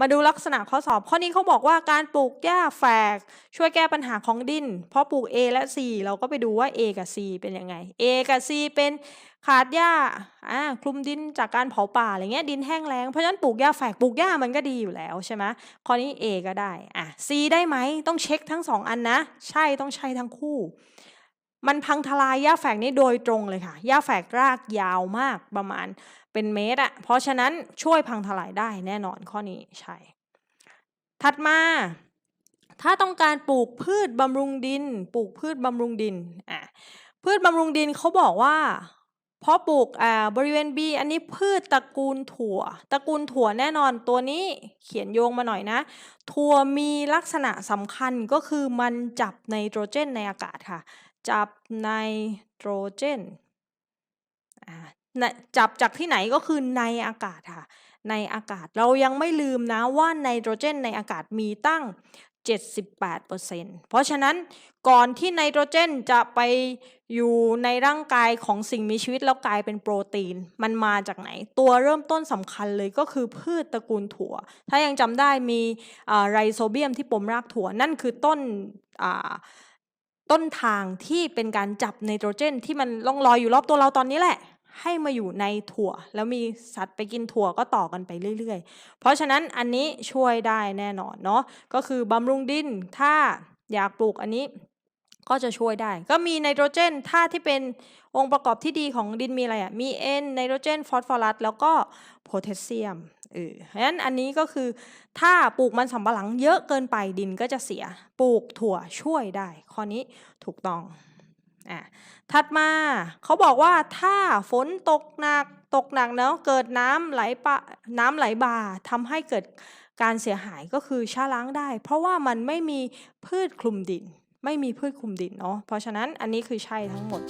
มาดูลักษณะข้อสอบ ข้อนี้เขาบอกว่าการปลูกหญ้าแฝก ช่วยแก้ปัญหาของดิน เพราะปลูก A และ C เราก็ไปดูว่า A กับ C เป็นยังไง A กับ C เป็นขาดหญ้าอ่าคลุมดินจากการเผาป่าอะไรเงี้ยดินแห้งแล้งเพราะฉะนั้นปลูกหญ้าแฝกปลูกหญ้ามันก็ดีอยู่แล้วใช่ไหมข้อนี้ A ก็ได้อะ C ได้ไหมต้องเช็คทั้งสองอันนะ ใช่ต้องใช่ทั้งคู่ มันพังทลายหญ้าแฝกนี้โดยตรงเลยค่ะหญ้าแฝกรากยาวมากประมาณเป็นเมตรอะเพราะฉะนั้นช่วยพังทลายได้แน่นอนข้อนี้ใช่ถัดมาถ้าต้องการปลูกพืชบำรุงดิน ปลูกพืชบำรุงดินอะพืชบำรุงดินเขาบอกว่าเพราะปลูกอ่าบริเวณ B อันนี้พืชตระกูลถั่ว ตระกูลถั่วแน่นอนตัวนี้เขียนโยงมาหน่อยนะ ถั่วมีลักษณะสำคัญก็คือมันจับไนโตรเจนในอากาศค่ะ จับไนโตรเจนจับจากที่ไหนก็คือในอากาศค่ะ ในอากาศเรายังไม่ลืมนะว่าไนโตรเจนในอากาศมีตั้ง 78%เพราะฉะนั้นก่อนที่ไนโตรเจนจะไปอยู่ในร่างกายของสิ่งมีชีวิตแล้วกลายเป็นโปรตีน มันมาจากไหน ตัวเริ่มต้นสำคัญเลยก็คือพืชตระกูลถั่ว ถ้ายังจำได้มีไรโซเบียมที่ปมรากถั่วนั่นคือต้นอ่า ต้นทางที่เป็นการจับไนโตรเจน ที่มันล่องลอยอยู่รอบตัวเราตอนนี้แหละ ให้มาอยู่ในถั่ว แล้วมีสัตว์ไปกินถั่วก็ต่อกันไปเรื่อยๆ เพราะฉะนั้นอันนี้ช่วยได้แน่นอนเนาะก็คือบำรุงดินถ้าอยากปลูกอันนี้ ก็จะช่วยได้ ก็มีไนโตรเจนถ้าที่เป็นองค์ประกอบที่ดีของดินมีอะไรอะ มี N ไนโตรเจนฟอสฟอรัสแล้วก็โพแทสเซียมเออเพราะฉะนั้นอันนี้ก็คือถ้าปลูกมันสำปะหลังเยอะเกินไปดินก็จะเสีย ปลูกถั่วช่วยได้ ข้อนี้ถูกต้องอะถัดมาเขาบอกว่าถ้าฝนตกหนักตกหนักเนาะเกิดน้ำไหลปะน้ำไหลบ่าทำให้เกิดการเสียหายก็คือชะล้างได้ เพราะว่ามันไม่มีพืชคลุมดิน ไม่มีพืชคลุมดินเนาะเพราะฉะนั้นอันนี้คือใช่ทั้งหมด